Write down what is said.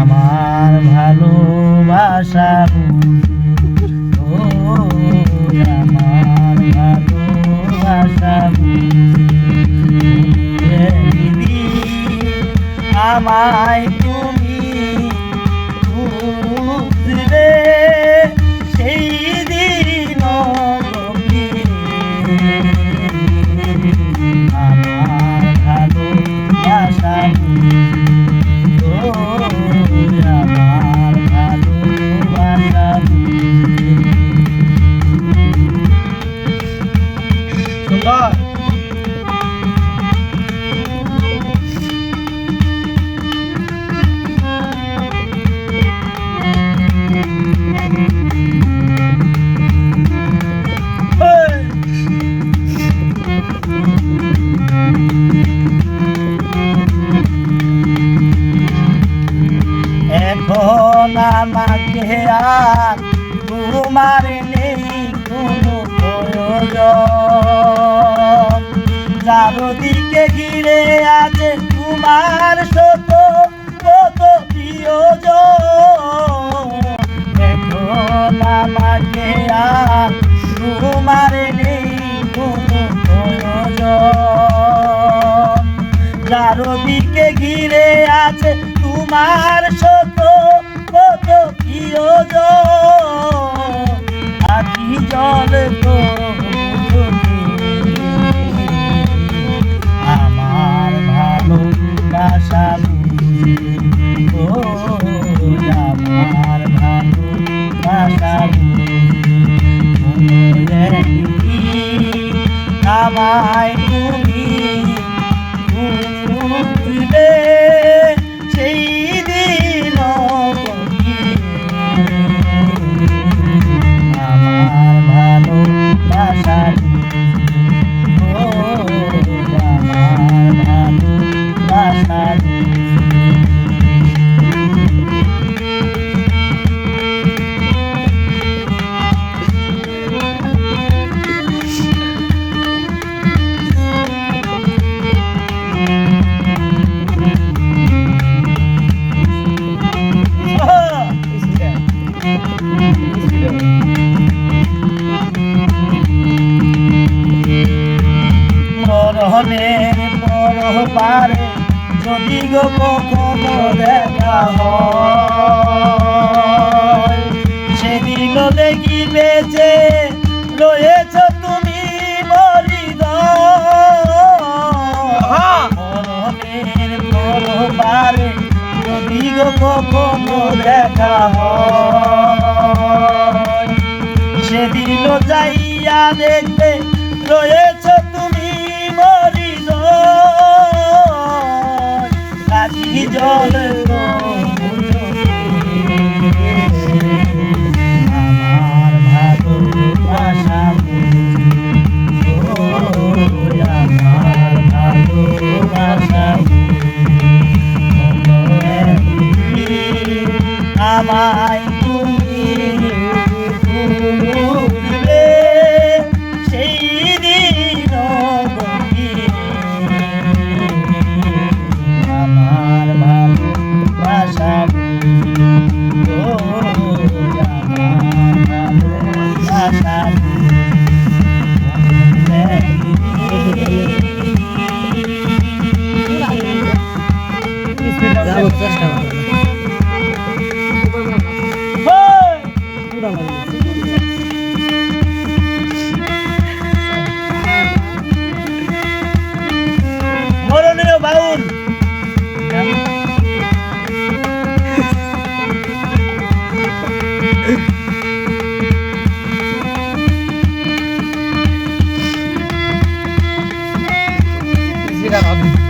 আমার ভালোবাসা আমার ভালোবাসা। আমায় এখন আমাকে আর তোমার নেই কোনো প্রয়োজন। চারদিকে ঘিরে আছে তোমার শত কত প্রিয়জন। এখন আমাকে আর তোমার নেই কোনো প্রয়োজন। চারদিকে ঘিরে আছে তোমার শত আমায় তুমি বুঝবে সেই দিন আমার ভালোবাসা আমার ভালোবাসা যদি গো কখনো দেখা হয় সেদিন দেখি বেঁচে রয়েছ তুমি বলিদ মনের পর যদি গো কখনো দেখা হয় জল আমার ভালোবাসা বুঝি, আমার ভালোবাসা বুঝি, আমায় তুমি এটা